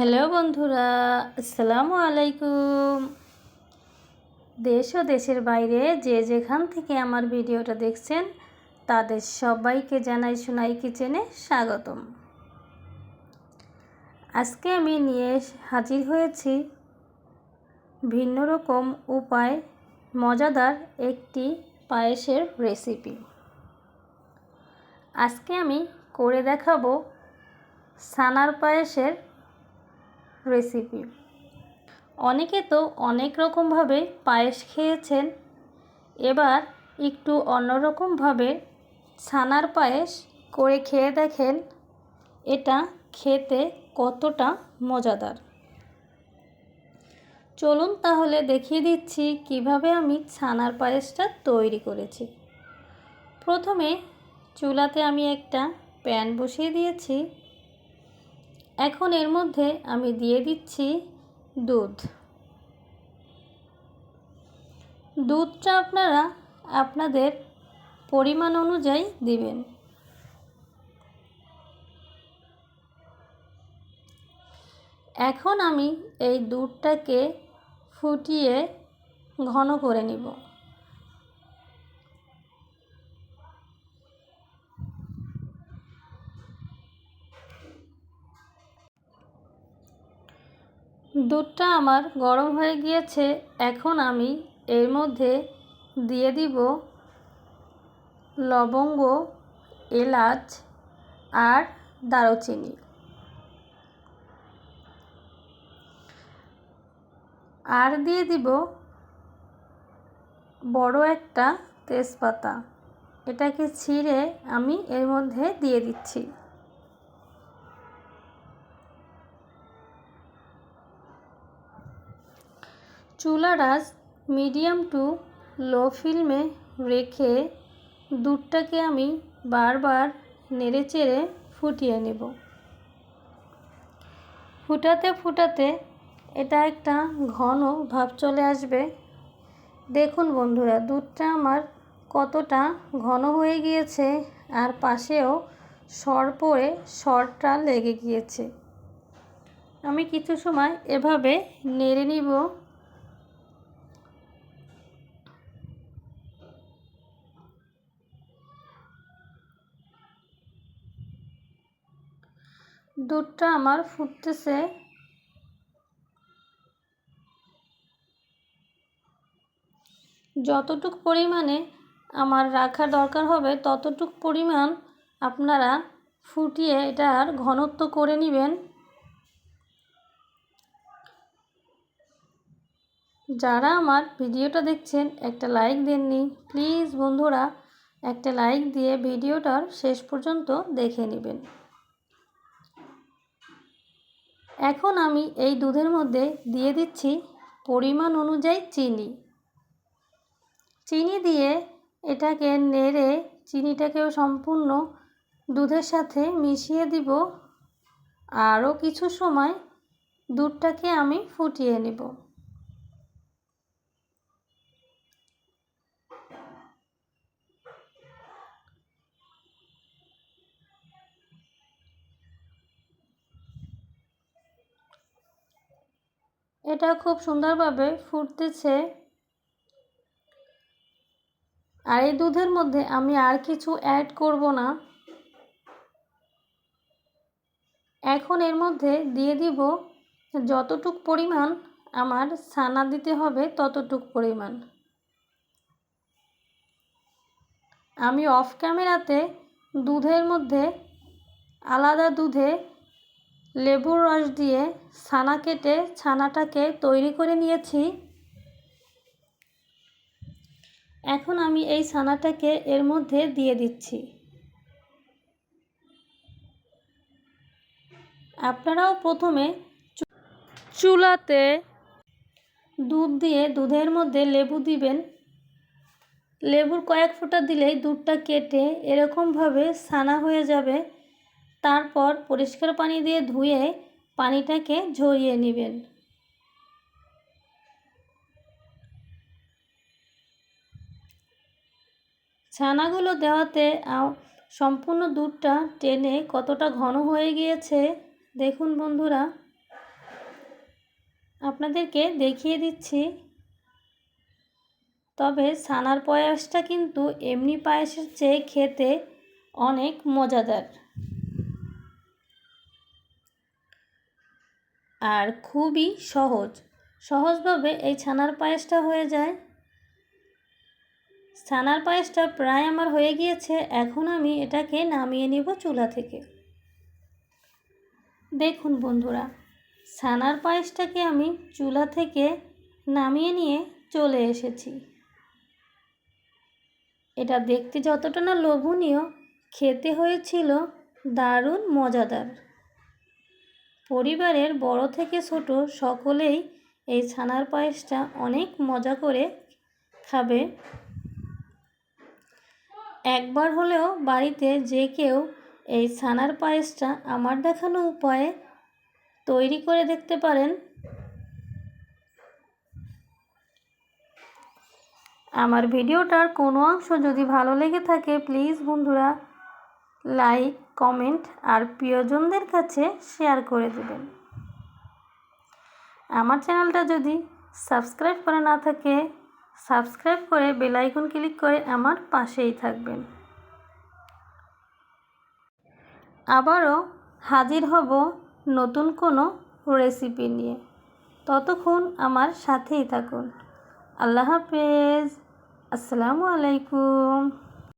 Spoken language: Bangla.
হ্যালো বন্ধুরা, আসসালামু আলাইকুম। দেশ ও দেশের বাইরে যে যেখান থেকে আমার ভিডিওটা দেখছেন, তাদের সবাইকে জানাই শোনাই কিচেনে স্বাগতম। আজকে আমি নিয়ে হাজির হয়েছি ভিন্ন রকম উপায়, মজাদার একটি পায়েসের রেসিপি। আজকে আমি করে দেখাবো সানার পায়েসের রেসিপি অনেকে তো অনেক রকমভাবে পায়েস খেয়েছেন। এবার একটু অন্যরকমভাবে ছানার পায়েস করে খেয়ে দেখেন, এটা খেতে কতটা মজাদার। চলুন তাহলে দেখিয়ে দিচ্ছি কীভাবে আমি ছানার পায়েসটা তৈরি করেছি। প্রথমে চুলাতে আমি একটা প্যান বসিয়ে দিয়েছি। এখন এর মধ্যে আমি দিয়ে দিচ্ছি দুধ। দুধটা আপনারা আপনাদের পরিমাণ অনুযায়ী দিবেন। এখন আমি এই দুধটাকে ফুটিয়ে ঘন করে নিব। দুধটা আমার গরম হয়ে গিয়েছে, এখন আমি এর মধ্যে দিয়ে দিব লবঙ্গ, এলাচ আর দারুচিনি। আর দিয়ে দিব বড় একটা তেজপাতা। এটাকে ছিঁড়ে আমি এর মধ্যে দিয়ে দিচ্ছি। চুলারাজ মিডিয়াম টু লো ফ্লেমে রেখে দুধটাকে আমি বারবার নেড়েচেড়ে ফুটিয়ে নেব। ফুটাতে ফুটাতে এটা একটা ঘন ভাব চলে আসবে। দেখুন বন্ধুরা, দুধটা আমার কতটা ঘন হয়ে গিয়েছে আর পাশেও সর পড়ে সরটা লেগে গিয়েছে। আমি কিছু সময় এভাবে নেড়ে নিব। দুধটা আমার ফুটতেছে। যতটুক পরিমাণে আমার রাখার দরকার হবে, ততটুক পরিমাণ আপনারা ফুটিয়ে এটার ঘনত্ব করে নেবেন। যারা আমার ভিডিওটা দেখছেন, একটা লাইক দেননি প্লিজ বন্ধুরা, একটা লাইক দিয়ে ভিডিওটার শেষ পর্যন্ত দেখে নেবেন। এখন আমি এই দুধের মধ্যে দিয়ে দিচ্ছি পরিমাণ অনুযায়ী চিনি। চিনি দিয়ে এটাকে নেড়ে চিনিটাকেও সম্পূর্ণ দুধের সাথে মিশিয়ে দিব। আরও কিছু সময় দুধটাকে আমি ফুটিয়ে নেব। এটা খুব সুন্দরভাবে ফুটতেছে। আর এই দুধের মধ্যে আমি আর কিছু অ্যাড করব না। এখন এর মধ্যে দিয়ে দিব যতটুক পরিমাণ আমার ছানা দিতে হবে ততটুক পরিমাণ। আমি অফ ক্যামেরাতে দুধের মধ্যে আলাদা দুধে লেবুর রস দিয়ে ছানা কেটে ছানাটাকে তৈরি করে নিয়েছি। এখন আমি এই ছানাটাকে এর মধ্যে দিয়ে দিচ্ছি। আপনারাও প্রথমে চুলাতে দুধ দিয়ে দুধের মধ্যে লেবু দিবেন। লেবুর কয়েক ফোঁটা দিলেই দুধটা কেটে এরকমভাবে ছানা হয়ে যাবে। তারপর পরিষ্কার পানি দিয়ে ধুয়ে পানিটাকে ঝরিয়ে নেবেন। ছানাগুলো দেওয়াতে সম্পূর্ণ দুধটা টেনে কতটা ঘন হয়ে গিয়েছে দেখুন বন্ধুরা। আপনাদেরকে দেখিয়ে দিচ্ছি। তবে ছানার পায়েসটা কিন্তু এমনি পায়েসের চেয়ে খেতে অনেক মজাদার। আর খুবই সহজ। সহজভাবে এই ছানার পায়েসটা হয়ে যায়। ছানার পায়েসটা প্রায় আমার হয়ে গিয়েছে, এখন আমি এটাকে নামিয়ে নিব চুলা থেকে। দেখুন বন্ধুরা, ছানার পায়েসটাকে আমি চুলা থেকে নামিয়ে নিয়ে চলে এসেছি। এটা দেখতে যতটা না লোভনীয়, খেতে হয়েছিল দারুণ মজাদার। পরিবারের বড় থেকে ছোট সকলেই এই ছানার পায়েসটা অনেক মজা করে খাবে। একবার হলেও বাড়িতে যে কেউ এই ছানার পায়েসটা আমার দেখানো উপায়ে তৈরি করে দেখতে পারেন। আমার ভিডিওটার কোনো অংশ যদি ভালো লেগে থাকে প্লিজ বন্ধুরা লাইক কমেন্ট আর প্রিয়জনদের কাছে শেয়ার করে দেবেন। আমার চ্যানেলটা যদি সাবস্ক্রাইব করা না থাকে, সাবস্ক্রাইব করে বেল আইকন ক্লিক করে আমার পাশেই থাকবেন। আবারও হাজির হব নতুন কোনো রেসিপি নিয়ে। ততক্ষণ আমার সাথেই থাকুন। আল্লাহ হাফেজ। আসসালামু আলাইকুম।